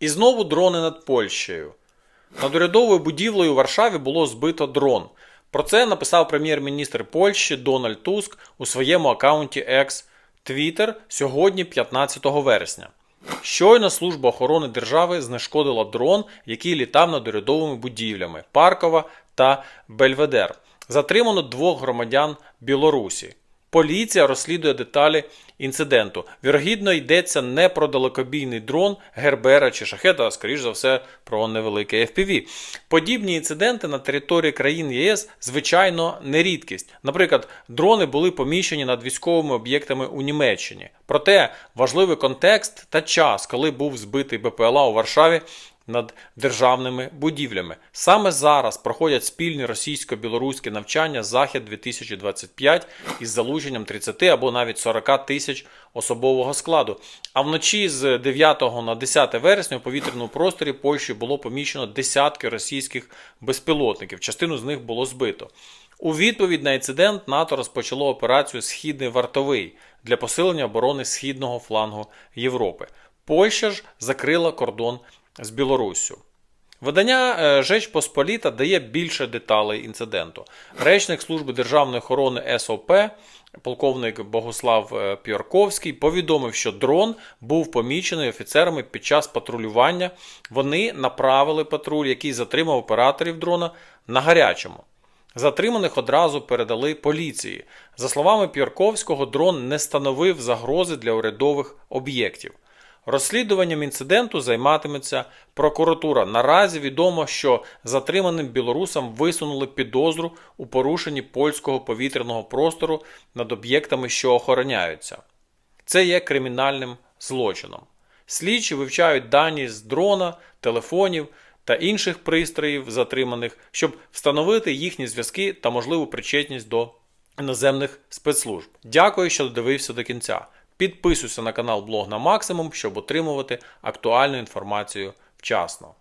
І знову дрони над Польщею. Над урядовою будівлею у Варшаві було збито дрон. Про це написав прем'єр-міністр Польщі Дональд Туск у своєму аккаунті X Twitter сьогодні, 15 вересня. Щойно служба охорони держави знешкодила дрон, який літав над урядовими будівлями Паркова та Бельведер. Затримано двох громадян Білорусі. Поліція розслідує деталі інциденту. Вірогідно, йдеться не про далекобійний дрон, Гербера чи шахета, а скоріш за все про невеликий FPV. Подібні інциденти на території країн ЄС звичайно не рідкість. Наприклад, дрони були поміщені над військовими об'єктами у Німеччині. Проте важливий контекст та час, коли був збитий БПЛА у Варшаві над державними будівлями. Саме зараз проходять спільні російсько-білоруські навчання Захід 2025 із залученням 30 або навіть 40 тисяч особового складу. А вночі з 9 на 10 вересня у повітряному просторі Польщі було поміщено десятки російських безпілотників. Частину з них було збито. У відповідь на інцидент НАТО розпочало операцію Східний вартовий для посилення оборони східного флангу Європи. Польща ж закрила кордон з Білоруссю. Видання е, Жеч Посполіта дає більше деталей інциденту. Речник служби державної охорони СОП, полковник Богослав е, Піорковський, повідомив, що дрон був помічений офіцерами під час патрулювання. Вони направили патруль, який затримав операторів дрона на гарячому. Затриманих одразу передали поліції. За словами Пірковського, дрон не становив загрози для урядових об'єктів. Розслідуванням інциденту займатиметься прокуратура. Наразі відомо, що затриманим білорусам висунули підозру у порушенні польського повітряного простору над об'єктами, що охороняються. Це є кримінальним злочином. Слідчі вивчають дані з дрона, телефонів та інших пристроїв затриманих, щоб встановити їхні зв'язки та можливу причетність до іноземних спецслужб. Дякую, що додивився до кінця. Підписуйся на канал Блог на максимум, щоб отримувати актуальну інформацію вчасно.